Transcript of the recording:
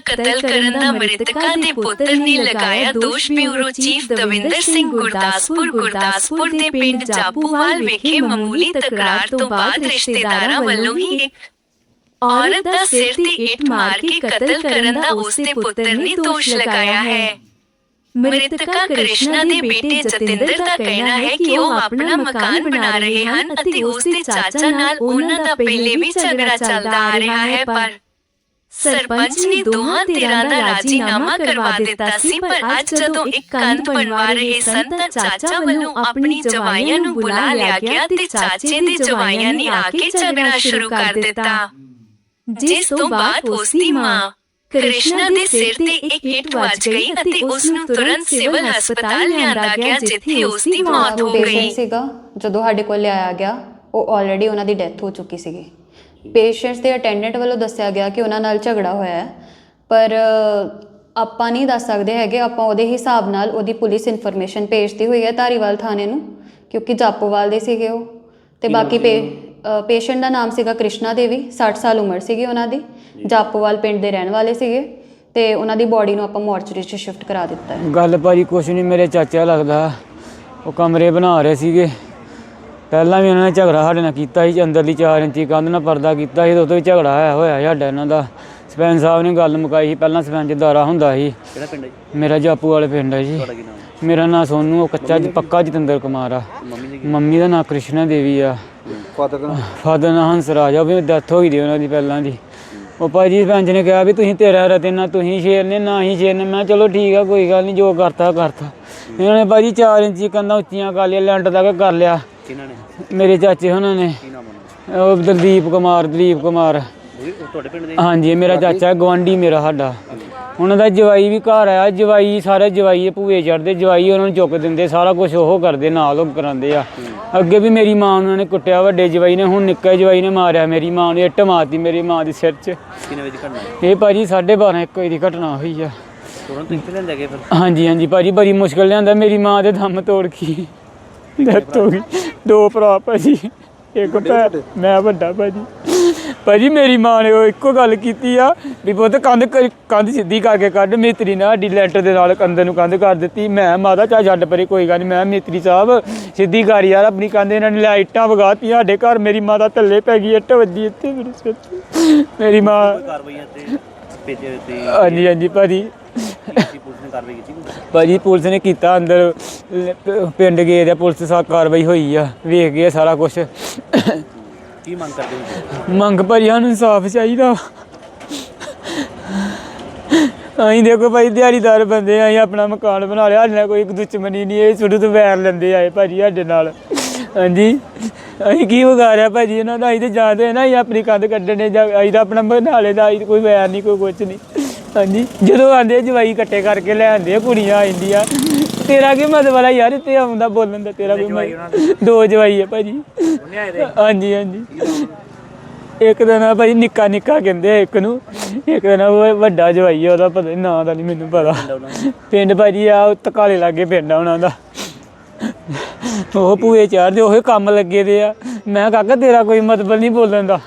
ਕਤਲ ਕਰਨ ਦਾ ਮ੍ਰਿਤਕਾਂ ਦੇ ਪੁੱਤਰ ਨੇ ਲਗਾਇਆ ਦੋਸ਼ ਬਿਊਰੋ ਚੀਫ ਦਵਿੰਦਰ ਸਿੰਘ ਗੁਰਦਾਸਪੁਰ ਗੁਰਦਾਸਪੁਰ ਦੇ ਪਿੰਡ ਜਾਪੂਵਾਲ ਵਿਖੇ ਮਾਮੂਲੀ ਤਕਰਾਰ ਤੋਂ ਬਾਅਦ ਰਿਸ਼ਤੇਦਾਰਾਂ ਵੱਲੋਂ ਹੀ ਇੱਕ ਔਰਤ ਦਾ ਸਿਰ ਤੇ ਇੱਟ ਮਾਰ ਕੇ ਕਤਲ ਕਰਨ ਦਾ ਉਸ ਦੇ ਪੁੱਤਰ ਨੇ ਦੋਸ਼ ਲਗਾਇਆ ਹੈ ਮ੍ਰਿਤਕਾ ਕ੍ਰਿਸ਼ਨਾ ਦੇ ਬੇਟੇ ਜਤਿੰਦਰ ਦਾ ਕਹਿਣਾ ਹੈ ਕਿ ਉਹ ਆਪਣਾ ਮਕਾਨ ਬਣਾ ਰਹੇ ਹਨ ਅਤੇ ਉਸ ਦੇ ਚਾਚਾ ਨਾਲ ਉਹਨਾਂ ਦਾ ਪਹਿਲੇ ਵੀ ਝਗੜਾ ਚੱਲਦਾ ਆ ਰਿਹਾ ਹੈ ਪਰ ਸਰਪੰਚ ਨੇ ਦੋਹਾਂ ਧਿਰਾਂ ਦਾ ਰਾਜੀਨਾਮਾ ਕਰਵਾ ਦਿੱਤਾ ਸੀ ਪਰ ਅੱਜ ਜਦੋਂ ਇੱਕ ਕੰਧ ਬਣਵਾ ਰਹੇ ਸਨ ਤਾਂ ਚਾਚਾ ਵੱਲੋਂ ਆਪਣੀ ਜਵਾਈਆਂ ਨੂੰ ਬੁਲਾ ਲਿਆ ਗਿਆ ਤੇ ਚਾਚੇ ਦੇ ਜਵਾਈਆਂ ਨੇ ਆ ਕੇ ਝਗੜਾ ਸ਼ੁਰੂ ਕਰ ਦਿੱਤਾ। ਜਿਸ ਤੋਂ ਬਾਅਦ ਉਸ ਦੀ ਮਾਂ ਕ੍ਰਿਸ਼ਨਾ ਦੇ ਸਿਰ ਤੇ ਇੱਕ ਇੱਟ ਵੱਜ ਗਈ ਅਤੇ ਉਸ ਨੂੰ ਤੁਰੰਤ ਸਿਵਲ ਹਸਪਤਾਲ ਲਿਆਂਦਾ ਗਿਆ ਜਿੱਥੇ ਉਸ ਦੀ ਮੌਤ ਹੋ ਗਈ। ਸੀਗਾ ਜਦੋਂ ਸਾਡੇ ਕੋਲ ਲਿਆਇਆ ਗਿਆ ਉਹ ਆਲਰੇਡੀ ਉਹਨਾਂ ਦੀ ਡੈਥ ਹੋ ਚੁੱਕੀ ਸੀਗੀ ਪੇਸ਼ੈਂਟਸ ਦੇ ਅਟੈਂਡੈਂਟ ਵੱਲੋਂ ਦੱਸਿਆ ਗਿਆ ਕਿ ਉਹਨਾਂ ਨਾਲ ਝਗੜਾ ਹੋਇਆ ਹੈ ਪਰ ਆਪਾਂ ਨਹੀਂ ਦੱਸ ਸਕਦੇ ਹੈਗੇ ਆਪਾਂ ਉਹਦੇ ਹਿਸਾਬ ਨਾਲ ਉਹਦੀ ਪੁਲਿਸ ਇਨਫੋਰਮੇਸ਼ਨ ਭੇਜਤੀ ਹੋਈ ਹੈ ਧਾਰੀਵਾਲ ਥਾਣੇ ਨੂੰ ਕਿਉਂਕਿ ਜਾਪੋਵਾਲ ਦੇ ਸੀਗੇ ਉਹ। ਤੇ ਬਾਕੀ ਪੇਸ਼ੈਂਟ ਦਾ ਨਾਮ ਸੀਗਾ ਕ੍ਰਿਸ਼ਨਾ ਦੇਵੀ 60 ਸਾਲ ਉਮਰ ਸੀਗੀ ਉਹਨਾਂ ਦੀ। ਜਾਪੋਵਾਲ ਪਿੰਡ ਦੇ ਰਹਿਣ ਵਾਲੇ ਸੀਗੇ ਤੇ ਉਹਨਾਂ ਦੀ ਬਾਡੀ ਨੂੰ ਆਪਾਂ ਮੋਰਚਰੀ 'ਚ ਸ਼ਿਫਟ ਕਰਾ ਦਿੱਤਾ ਹੈ। ਗੱਲ ਭਾਜੀ ਕੁਛ ਨਹੀਂ ਮੇਰੇ ਚਾਚਾ ਲੱਗਦਾ ਉਹ ਕਮਰੇ ਬਣਾ ਰਹੇ ਸੀਗੇ। ਪਹਿਲਾਂ ਵੀ ਉਹਨਾਂ ਨੇ ਝਗੜਾ ਸਾਡੇ ਨਾਲ ਕੀਤਾ ਸੀ ਅੰਦਰਲੀ 4 ਇੰਚੀ ਕੰਧ ਨਾਲ ਪਰਦਾ ਕੀਤਾ ਸੀ ਤੇ ਉਦੋਂ ਵੀ ਝਗੜਾ ਹੋਇਆ ਹੋਇਆ ਸਾਡਾ ਇਹਨਾਂ ਦਾ। ਸਰਪੰਚ ਸਾਹਿਬ ਨੇ ਗੱਲ ਮੁਕਾਈ ਸੀ ਪਹਿਲਾਂ ਸਰਪੰਚ ਦਾਰਾ ਹੁੰਦਾ ਸੀ। ਕਿਹੜਾ ਪਿੰਡ ਹੈ ਜੀ? ਮੇਰਾ ਜਾਪੂ ਵਾਲੇ ਪਿੰਡ ਹੈ ਜੀ। ਤੁਹਾਡਾ ਕੀ ਨਾਮ ਹੈ? ਮੇਰਾ ਨਾਂ ਸੋਨੂ ਉਹ ਕੱਚਾ ਪੱਕਾ ਜਤਿੰਦਰ ਕੁਮਾਰ ਆ। ਮੰਮੀ ਜੀ ਮੰਮੀ ਦਾ ਨਾਂ ਕ੍ਰਿਸ਼ਨਾ ਦੇਵੀ ਆ। ਫਾਦਰ ਦਾ ਫਾਦਰ ਨਾਂ ਹੰਸਰਾਜ ਆ ਉਹ ਵੀ ਡੈਥ ਹੋ ਗਈ ਦੀ ਉਹਨਾਂ ਦੀ ਪਹਿਲਾਂ ਦੀ। ਉਹ ਭਾਜੀ ਸਰਪੰਚ ਨੇ ਕਿਹਾ ਵੀ ਤੁਸੀਂ ਤੇਰਾ ਰਤੇ ਨਾ ਤੁਸੀਂ ਸ਼ੇਰ ਨੇ ਨਾ ਹੀ ਸ਼ੇਰ ਨੇ ਮੈਂ ਕਿਹਾ ਚਲੋ ਠੀਕ ਆ ਕੋਈ ਗੱਲ ਨਹੀਂ ਜੋ ਕਰਤਾ ਕਰਤਾ। ਇਹਨਾਂ ਨੇ ਭਾਜੀ 4 ਇੰਚੀ ਕੰਧਾਂ ਉੱਚੀਆਂ ਕਰ ਲਿਆ ਲੈਂਟ ਤੱਕ ਕਰ ਲਿਆ। ਕਿਹਨਾਂ ਨੇ? ਮੇਰੇ ਚਾਚੇ ਉਹਨਾਂ ਨੇ। ਕੀ ਨਾਮ ਉਹ ਦਲਦੀਪ ਕੁਮਾਰ ਦਲੀਪ ਕੁਮਾਰ। ਜੀ ਉਹ ਤੁਹਾਡੇ ਪਿੰਡ ਦੇ ਹਾਂਜੀ ਇਹ ਮੇਰਾ ਚਾਚਾ ਗਵਾਂਢੀ ਮੇਰਾ ਸਾਡਾ। ਉਹਨਾਂ ਦਾ ਜਵਾਈ ਵੀ ਘਰ ਆਇਆ ਜਵਾਈ ਸਾਰੇ ਜਵਾਈ ਭੂਏ ਚੜਦੇ ਜਵਾਈ ਉਹਨਾਂ ਨੂੰ ਚੁੱਕ ਦਿੰਦੇ ਸਾਰਾ ਕੁਝ ਉਹ ਕਰਦੇ ਨਾਲ ਉਹ ਕਰਾਉਂਦੇ ਆ। ਅੱਗੇ ਵੀ ਮੇਰੀ ਮਾਂ ਉਹਨਾਂ ਨੇ ਕੁੱਟਿਆ ਵੱਡੇ ਜਵਾਈ ਨੇ ਹੁਣ ਨਿੱਕੇ ਜਵਾਈ ਨੇ ਮਾਰਿਆ ਮੇਰੀ ਮਾਂ ਨੂੰ ਇੱਟ ਮਾਰਤੀ ਮੇਰੀ ਮਾਂ ਦੀ ਸਿਰ 'ਚ। ਕਿੰਨੇ ਵਜੇ ਦੀ ਘਟਨਾ ਹੈ ਇਹ ਭਾਜੀ 12:30 ਇੱਕ ਵਜੇ ਦੀ ਘਟਨਾ ਹੋਈ ਆ। ਤੁਰੰਤ ਇੱਥੇ ਲੈਂਦੇ ਗਏ ਫਿਰ? ਹਾਂਜੀ ਹਾਂਜੀ ਭਾਜੀ ਬੜੀ ਮੁਸ਼ਕਲ ਲਿਆਂਦਾ ਮੇਰੀ ਮਾਂ ਦੇ ਦਮ ਤੋੜ ਗਈ ਡੈਥ ਹੋ ਗਈ। ਦੋ ਭਰਾ ਭਾਜੀ। ਇੱਕ ਭੈਣ ਮੈਂ ਵੱਡਾ ਭਾਜੀ। ਭਾਜੀ ਮੇਰੀ ਮਾਂ ਨੇ ਉਹ ਇੱਕੋ ਗੱਲ ਕੀਤੀ ਆ ਵੀ ਪੁੱਤ ਕੰਧ ਕੰਧ ਸਿੱਧੀ ਕਰਕੇ ਕੱਢ ਮੇਤਰੀ ਨਾਲ ਸਾਡੀ ਲੈਂਟਰ ਦੇ ਨਾਲ ਕੰਧ ਨੂੰ ਕੰਧ ਕਰ ਦਿੱਤੀ। ਮੈਂ ਮਾਤਾ ਚਾ ਛੱਡ ਪਰੇ ਕੋਈ ਗੱਲ ਨਹੀਂ ਮੈਂ ਮੇਤਰੀ ਸਾਹਿਬ ਸਿੱਧੀ ਕਰ ਯਾਰ ਆਪਣੀ ਕੰਧ ਇਹਨਾਂ ਨੇ ਲਾਈਟਾਂ ਵਗਾਤੀਆਂ ਸਾਡੇ ਘਰ ਮੇਰੀ ਮਾਂ ਦਾ ਥੱਲੇ ਪੈ ਗਈ ਇੱਟ ਵੱਜੀ ਇੱਥੇ ਮੇਰੇ ਸਿਰ ਤੇ। ਮੇਰੀ ਮਾਂ ਕਾਰਵਾਈਆਂ ਤੇ ਭੇਜੇ ਤੇ ਹਾਂਜੀ ਹਾਂਜੀ ਭਾਜੀ। ਕਾਰਵਾਈ ਕੀਤੀ? ਭਾਜੀ ਪੁਲਿਸ ਨੇ ਕੀਤਾ ਅੰਦਰ ਲ- ਪਿੰਡ ਗਏ ਦੇ ਪੁਲਿਸ ਸਾ ਕਾਰਵਾਈ ਹੋਈ ਆ ਵੇਖ ਗਏ ਸਾਰਾ ਕੁਝ ਕੀ ਮੰਗ ਕਰਦੇ ਹੋ? ਮੰਗ ਭਾਜੀ ਸਾਨੂੰ ਇਨਸਾਫ ਚਾਹੀਦਾ। ਅਸੀਂ ਦੇਖੋ ਭਾਈ ਦਿਹਾੜੀਦਾਰ ਬੰਦੇ ਆ ਅਸੀਂ ਆਪਣਾ ਮਕਾਨ ਬਣਾ ਲਿਆ ਸਾਡੇ ਨਾਲ ਕੋਈ ਦੁਸ਼ਮਣੀ ਨਹੀਂ ਇਹ ਸ਼ੁਰੂ ਤੋਂ ਵੈਰ ਲੈਂਦੇ ਆਏ ਭਾਜੀ ਸਾਡੇ ਨਾਲ ਹਾਂਜੀ ਅਸੀਂ ਕੀ ਵਿਗਾੜਿਆ ਭਾਜੀ ਇਹਨਾਂ ਦਾ ਅਸੀਂ ਤੇ ਜਾਣਦੇ ਨਾ ਅਸੀਂ ਆਪਣੀ ਕੰਧ ਕੱਢਣੇ ਜਾਂ ਅਸੀਂ ਤਾਂ ਆਪਣਾ ਬਣਾ ਲੈਦਾ ਅਸੀਂ ਤਾਂ ਕੋਈ ਵੈਰ ਨਹੀਂ ਕੋਈ ਕੁਝ ਨਹੀਂ ਹਾਂਜੀ ਜਦੋਂ ਆਂਦੇ ਜਵਾਈ ਇਕੱਠੇ ਕਰਕੇ ਲੈ ਆਂਦੇ ਆ ਕੁੜੀਆਂ ਆ ਜਾਂਦੀਆਂ ਤੇਰਾ ਕੀ ਮਤਲਬ ਵਾਲਾ ਯਾਰ ਇੱਥੇ ਆਉਂਦਾ ਬੋਲਣ ਦਾ ਤੇਰਾ ਕੋਈ ਮਤਲਬ? ਦੋ? ਜਵਾਈ ਆ ਭਾਜੀ। ਹਾਂਜੀ ਹਾਂਜੀ। ਇੱਕ ਦਾ ਨਾਂ ਭਾਈ ਨਿੱਕਾ ਨਿੱਕਾ ਕਹਿੰਦੇ ਆ ਇੱਕ ਨੂੰ। ਇੱਕ ਦਾ ਨਾਂ ਉਹ ਵੱਡਾ ਜਵਾਈ ਆ ਉਹਦਾ ਪਤਾ ਨਹੀਂ ਨਾਂ ਦਾ ਨਹੀਂ ਮੈਨੂੰ ਪਤਾ। ਪਿੰਡ ਭਾਜੀ ਆ ਉਹ ਤਕਾਲੇ ਲਾਗੇ ਪਿੰਡ ਆ ਉਹਨਾਂ ਦਾ। ਉਹ ਪੂਏ ਚਾਰਦੇ ਉਹ ਕੰਮ ਲੱਗੇ ਦੇ ਆ। ਮੈਂ ਕਾਕਾ ਤੇਰਾ ਕੋਈ ਮਤਲਬ ਨਹੀਂ ਬੋਲਣ ਦਾ।